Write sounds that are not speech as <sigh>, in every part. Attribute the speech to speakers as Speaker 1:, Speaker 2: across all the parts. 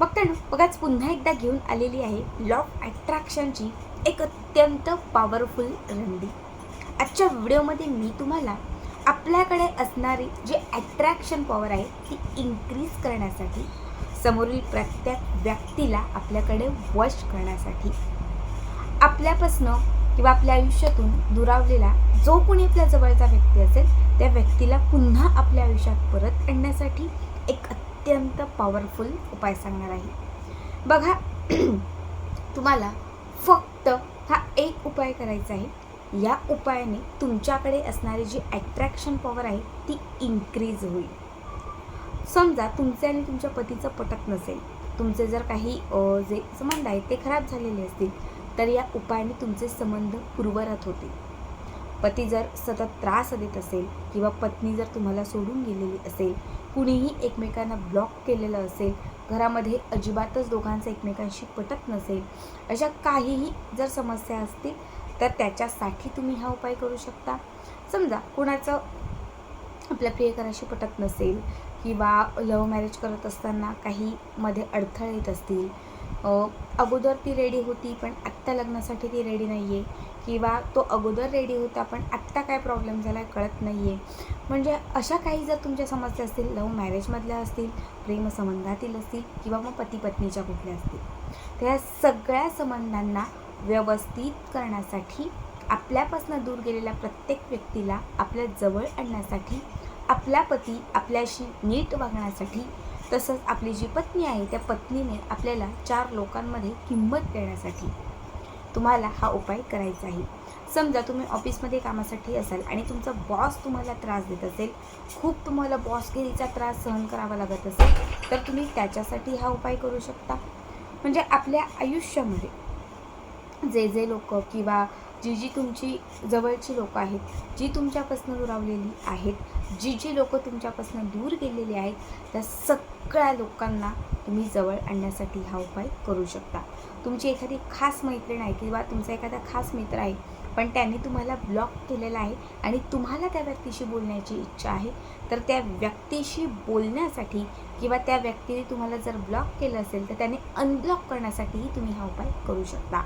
Speaker 1: बघताना बघाच पुन्हा एकदा घेऊन आलेली आहे लॉ ऑफ अट्रॅक्शनची एक अत्यंत पॉवरफुल रंडी आजच्या व्हिडिओमध्ये मी तुम्हाला आपल्याकडे असणारी जी अट्रॅक्शन पॉवर आहे ती इन्क्रीज करण्यासाठी समोरील प्रत्येक व्यक्तीला आपल्याकडे वश करण्यासाठी आपल्यापासनं किंवा आपल्या आयुष्यातून दुरावलेला जो कोणी आपल्या जवळचा व्यक्ती असेल त्या व्यक्तीला पुन्हा आपल्या आयुष्यात परत आणण्यासाठी अत्यंत पॉवरफुल उपाय सांगणार आहे. बघा <clears throat> तुम्हाला फक्त हा एक उपाय करायचा आहे. या उपायाने तुमच्याकडे असणारी जी ॲट्रॅक्शन पॉवर आहे ती इन्क्रीज होईल. समजा तुमचे आणि तुमच्या पतीचं पटत नसेल. तुमचे जर काही जे संबंध आहेत ते खराब झालेले असतील तर या उपायाने तुमचे संबंध पूर्वरत होतील. पती जर सतत त्रास देत असेल किंवा पत्नी जर तुम्हाला सोडून गेलेली असेल कुणीही एकमेकांना ब्लॉक केलेलं असेल घरामध्ये अजिबातच दोघांचं एकमेकांशी पटत नसेल अशा काहीही जर समस्या असतील तर त्याच्यासाठी तुम्ही हा उपाय करू शकता. समजा कुणाचं आपल्या प्रियकराशी पटत नसेल किंवा लव्ह मॅरेज करत असताना काही मध्ये अडथळे येत असतील अगोदर ती रेडी होती पण आत्ता लग्नासाठी ती रेडी नाही आहे किंवा तो अगोदर रेडी होता पण आत्ता काय प्रॉब्लेम झाला आहे कळत नाही आहे म्हणजे अशा काही जर तुमच्या समस्या असतील लव्ह मॅरेजमधल्या असतील प्रेमसंबंधातील असतील किंवा मग पती पत्नीच्या कुठल्या असतील तर या सगळ्या संबंधांना व्यवस्थित करण्यासाठी आपल्यापासून दूर गेलेल्या प्रत्येक व्यक्तीला आपल्या जवळ आणण्यासाठी आपला पती आपल्याशी नीट वागण्यासाठी तसंच आपली जी पत्नी आहे त्या पत्नीने आपल्याला चार लोकांमध्ये किंमत देण्यासाठी तुम्हाला हा उपाय करायचा आहे. समजा तुम्ही ऑफिसमध्ये कामासाठी असाल आणि तुमचा बॉस तुम्हाला त्रास देत असेल खूप तुम्हाला बॉसगिरीचा त्रास सहन करावा लागत असेल तर तुम्ही त्याच्यासाठी हा उपाय करू शकता. म्हणजे आपल्या आयुष्यामध्ये जे जे लोक किंवा जी जी तुमची जवळची लोकं आहेत जी तुमच्यापासून दुरावलेली आहेत जी जी लोकं तुमच्यापासून दूर गेलेली आहेत त्या सगळ्या लोकांना तुम्ही जवळ आणण्यासाठी हा उपाय करू शकता. तुमची एखादी खास मैत्रीण आहे किंवा तुमचा एखादा खास मित्र आहे पण त्यांनी तुम्हाला ब्लॉक केलेला आहे आणि तुम्हाला त्या व्यक्तीशी बोलण्याची इच्छा आहे तर त्या व्यक्तीशी बोलण्यासाठी किंवा त्या व्यक्तीने तुम्हाला जर ब्लॉक केलं असेल तर त्याने अनब्लॉक करण्यासाठीही तुम्ही हा उपाय करू शकता.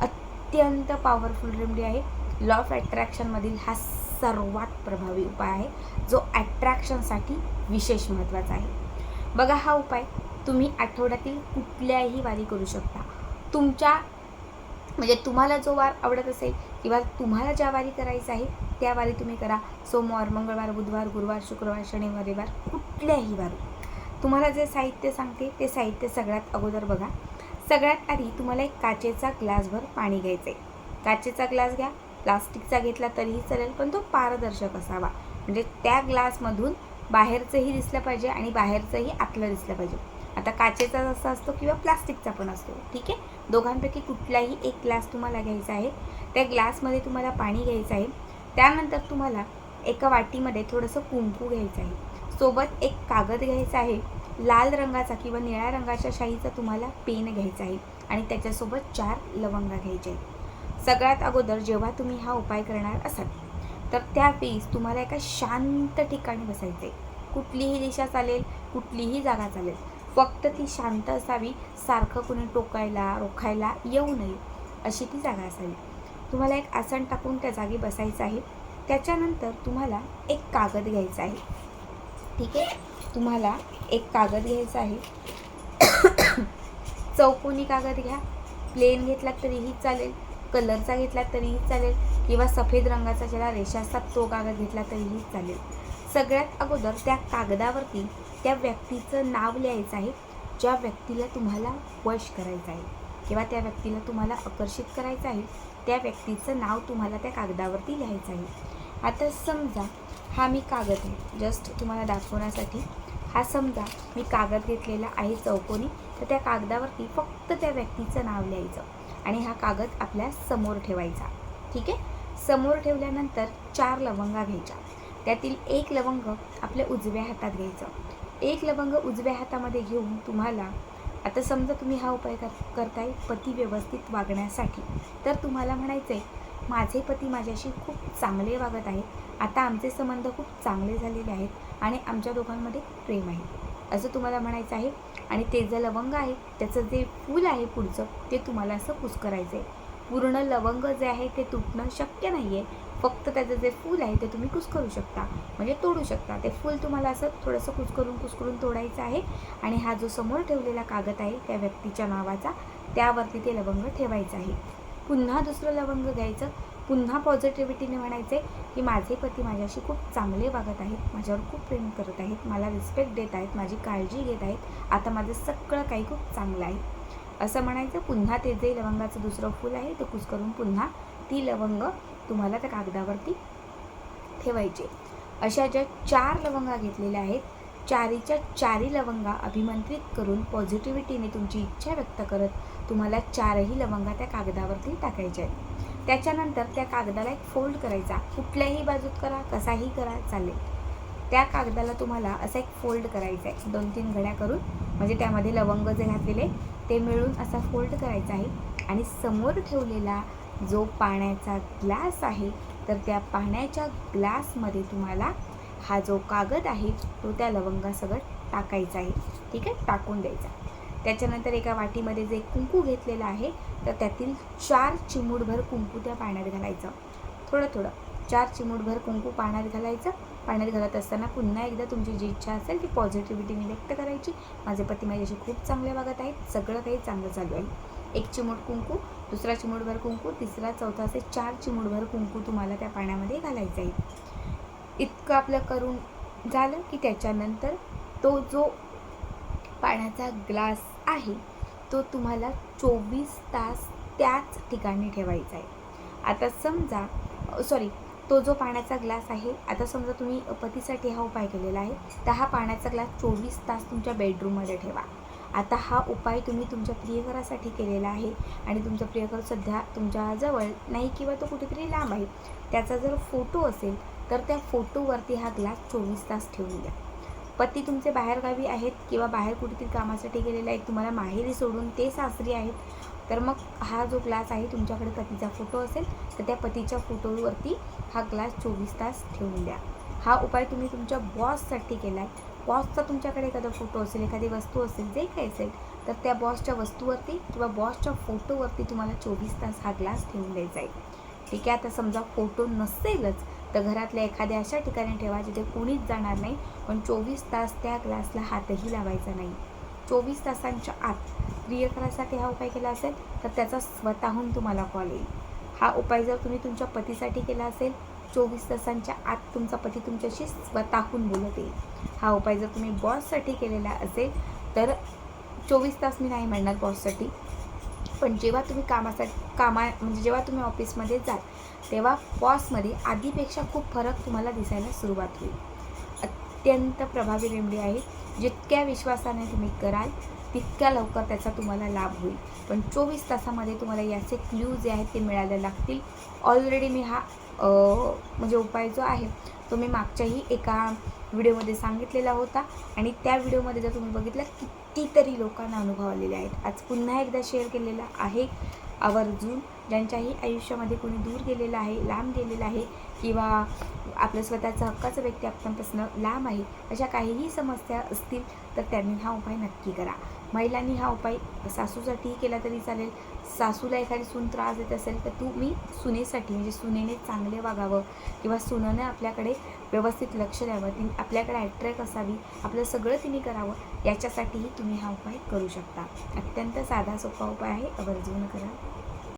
Speaker 1: अत्यंत पॉवरफुल रेमडी आहे. लॉ ऑफ अट्रॅक्शनमधील हा सर्वात प्रभावी उपाय आहे जो ॲट्रॅक्शनसाठी विशेष महत्त्वाचा आहे. बघा हा उपाय तुम्ही आठवड्यातील कुठल्याही वारी करू शकता. तुमच्या म्हणजे तुम्हाला जो वार आवडत असेल किंवा तुम्हाला ज्या वारी करायचं आहे त्या वारी तुम्ही करा. सोमवार मंगळवार बुधवार गुरुवार शुक्रवार शनिवार रविवार कुठल्याही वारी. तुम्हाला जे साहित्य सांगते ते साहित्य सगळ्यात अगोदर बघा. सगळ्यात आधी तुम्हाला एक काचेचा ग्लासभर पाणी घ्यायचं आहे काचेचा ग्लास घ्या प्लास्टिकचा घेतला तरीही चालेल पण तो पारदर्शक असावा. म्हणजे त्या ग्लासमधून बाहेरचंही दिसलं पाहिजे आणि बाहेरचंही आतलं दिसलं पाहिजे. आता काचेचा जसा असतो किंवा प्लास्टिकचा पण असतो. ठीक आहे? दोघांपैकी कुठलाही एक ग्लास तुम्हाला घ्यायचा आहे त्या ग्लासमध्ये तुम्हाला पाणी घ्यायचं आहे. त्यानंतर तुम्हाला एका वाटीमध्ये थोडंसं कुंकू घ्यायचं आहे. सोबत एक कागद घ्यायचा आहे लाल रंगाचा किंवा निळ्या रंगाच्या शाईचा तुम्हाला पेन घ्यायचा आहे आणि त्याच्यासोबत चार लवंगा घ्यायच्या आहेत. सगळ्यात अगोदर जेव्हा तुम्ही हा उपाय करणार असाल तर त्यावेळीस तुम्हाला एका शांत ठिकाणी बसायचं आहे कुठलीही दिशा चालेल कुठलीही जागा चालेल फक्त ती शांत असावी सारखं कुणी टोकायला रोखायला येऊ नये अशी ती जागा असावी. तुम्हाला एक आसन टाकून त्या जागी बसायचं आहे. त्याच्यानंतर तुम्हाला एक कागद घ्यायचा आहे. ठीक आहे? तुम्हाला एक कागद घ्यायचा आहे. <coughs> चौकोनी कागद घ्या. प्लेन घेतला तरीही चालेल. कलरचा घेतला तरीही चालेल किंवा सफेद रंगाचा ज्याला रेषा असतात तो कागद घेतला तरीही चालेल. सगळ्यात अगोदर त्या कागदावरती त्या व्यक्तीचं नाव लिहायचं आहे ज्या व्यक्तीला तुम्हाला वश करायचं आहे किंवा त्या व्यक्तीला तुम्हाला आकर्षित करायचं आहे त्या व्यक्तीचं नाव तुम्हाला त्या कागदावरती लिहायचं आहे. आता समजा हा मी कागद आहे जस्ट तुम्हाला दाखवण्यासाठी. हा समजा मी कागद घेतलेला आहे चौकोनी तर त्या कागदावरती फक्त त्या व्यक्तीचं नाव लिहायचं. आणि हा कागद आपल्यासमोर ठेवायचा. ठीक आहे? समोर ठेवल्यानंतर चार लवंगा घ्यायच्या. त्यातील एक लवंग आपल्या उजव्या हातात घ्यायचं. एक लवंग उजव्या हातामध्ये घेऊन तुम्हाला आता समजा तुम्ही हा उपाय कर करताय पती व्यवस्थित वागण्यासाठी. तर तुम्हाला म्हणायचं आहे माझे पती माझ्याशी खूप चांगले वागत आहेत. आता आमचे संबंध खूप चांगले झालेले आहेत आणि आमच्या दोघांमध्ये प्रेम आहे. असं तुम्हाला म्हणायचं आहे. आणि ते जे लवंग आहे त्याचं जे फूल आहे पुढचं ते तुम्हाला असं कुस्करायचं आहे पूर्ण लवंग जे आहे ते तुटणं शक्य नाही आहे फक्त त्याचं जे फूल आहे ते तुम्ही कुस्करू शकता. म्हणजे तोडू शकता. ते फूल तुम्हाला असं थोडंसं कुस्करून कुस्करून तोडायचं आहे. आणि हा जो समोर ठेवलेला कागद आहे त्या व्यक्तीच्या नावाचा त्यावरती ते लवंग ठेवायचं आहे. पुन्हा दुसरं लवंग घ्यायचं. पुन्हा पॉझिटिव्हिटीने म्हणायचे की माझे पती माझ्याशी खूप चांगले वागत आहेत माझ्यावर खूप प्रेम करत आहेत मला रिस्पेक्ट देत आहेत माझी काळजी घेत आहेत. आता माझं सगळं काही खूप चांगलं आहे. असं म्हणायचं पुन्हा ते जे लवंगाचं दुसरं फूल आहे ते कुस्करून पुन्हा ती लवंग तुम्हाला त्या कागदावरती ठेवायचे अशा ज्या चार लवंगा घेतलेल्या आहेत चारीच्या चारी लवंगा अभिमंत्रित करून पॉझिटिव्हिटीने तुमची इच्छा व्यक्त करत तुम्हाला चारही लवंगा त्या कागदावरती टाकायच्या आहेत. त्याच्यानंतर त्या कागदाला एक फोल्ड करायचा. कुठल्याही बाजूत करा कसाही करा चालेल. त्या कागदाला तुम्हाला असा एक फोल्ड करायचा आहे. दोन तीन घड्या करून म्हणजे त्यामध्ये लवंग जे घातलेले ते मिळून असा फोल्ड करायचा आहे. आणि समोर ठेवलेला जो पाण्याचा ग्लास आहे तर त्या पाण्याच्या ग्लासमध्ये तुम्हाला हा जो कागद आहे तो त्या लवंगासकट टाकायचा आहे. ठीक आहे? टाकून द्यायचा. त्याच्यानंतर एका वाटीमध्ये जे कुंकू घेतलेलं आहे तर त्यातील चार चिमूटभर कुंकू त्या पाण्यात घालायचं. थोडं थोडं. चार चिमूटभर कुंकू पाण्यात घालायचं. पाण्यात घालत असताना पुन्हा एकदा तुमची जी इच्छा असेल ती पॉझिटिव्हिटीने व्यक्त करायची. माझे पती माझ्याशी खूप चांगले वागत आहेत. सगळं काही चांगलं चालू आहे. एक चिमूट कुंकू दुसरा चिमूटभर कुंकू तिसरा चौथा असे चार चिमूटभर कुंकू तुम्हाला त्या पाण्यामध्ये घालायचं आहे इतकं आपलं करून झालं की त्याच्यानंतर तो जो पाण्याचा ग्लास आहे तो तुम्हाला चोवीस तास त्याच ठिकाणी ठेवायचा आहे. आता समजा सॉरी तो जो पाण्याचा ग्लास आहे आता समजा तुम्ही पतीसाठी हा उपाय केलेला आहे तर हा पाण्याचा ग्लास चोवीस तास तुमच्या बेडरूममध्ये ठेवा. आता हा उपाय तुम्ही तुमच्या प्रियकरासाठी केलेला आहे आणि तुमचा प्रियकर सध्या तुमच्या जवळ नाही किंवा तो कुठेतरी लांब आहे. त्याचा जर फोटो असेल तर त्या फोटोवरती हा ग्लास चोवीस तास ठेवून द्या. पती तुमचे बाहेरगावी आहेत किंवा बाहेर कुठेतरी कामासाठी गेलेले आहेत तुम्हाला माहेरी सोडून ते सासरी आहेत तर मग हा जो ग्लास आहे तुमच्याकडे पतीचा फोटो असेल तर त्या पतीच्या फोटोवरती हा ग्लास चोवीस तास ठेवून द्या. हा उपाय तुम्ही तुमच्या बॉससाठी केला आहे बॉसचा तुमच्याकडे एखादा फोटो असेल एखादी वस्तू असेल जे काही असेल तर त्या बॉसच्या वस्तूवरती किंवा बॉसच्या फोटोवरती तुम्हाला चोवीस तास हा ग्लास ठेवून द्यायचा आहे. ठीक आहे आता समजा फोटो नसेलच तर घरातल्या एखाद्या अशा ठिकाणी ठेवा जिथे कोणीच जाणार नाही पण चोवीस तास त्या ग्लासला हातही लावायचा नाही. चोवीस तासांच्या आत प्रियकरासाठी हा उपाय केला असेल तर त्याचा स्वतःहून तुम्हाला कॉल येईल. हा उपाय जर तुम्ही तुमच्या पतीसाठी केला असेल चोवीस तासांच्या आत तुमचा पती तुमच्याशी स्वतःहून बोलत येईल. हा उपाय जर तुम्ही बॉससाठी केलेला असेल तर चोवीस तास मी नाही म्हणणार बॉससाठी पण जेव्हा तुम्ही कामासाठी कामा म्हणजे जेव्हा तुम्ही ऑफिसमध्ये जाल तेव्हा बॉसमध्ये आधीपेक्षा खूप फरक तुम्हाला दिसायला सुरुवात होईल. अत्यंत प्रभावी रेमडी आहे जितक्या विश्वासाने तुम्ही कराल तितक्या लवकर त्याचा तुम्हाला लाभ होईल. पण चोवीस तासामध्ये तुम्हाला याचे क्ल्यू जे आहेत ते मिळायला लागतील. ऑलरेडी मी हा म्हणजे उपाय जो आहे तो मी मागच्याही एका व्हिडिओमध्ये सांगितलेला होता. आणि त्या व्हिडिओमध्ये जर तुम्ही बघितलं कितीतरी लोकांना अनुभव आलेले आहेत. आज पुन्हा एकदा शेअर केलेला आहे आवर्जून ज्यांच्याही आयुष्यामध्ये कोणी दूर गेलेलं आहे लांब गेलेलं आहे किंवा आपलं स्वतःचा हक्काचा व्यक्ती आपल्यापासून लांब आहे अशा काहीही समस्या असतील तर त्यांनी हा उपाय नक्की करा. महिलांनी हा उपाय सासूसाठीही केला तरी चालेल. सासूला एखादी सून त्रास देत असेल तर तुम्ही सुनेसाठी म्हणजे सुनेने चांगले वागावं किंवा सुनेने आपल्याकडे व्यवस्थित लक्ष द्यावं ती आपल्याकडे ॲट्रॅक्ट असावी आपलं सगळं तिने करावं याच्यासाठीही तुम्ही हा उपाय करू शकता. अत्यंत साधा सोपा उपाय आहे. आवर्जून करा.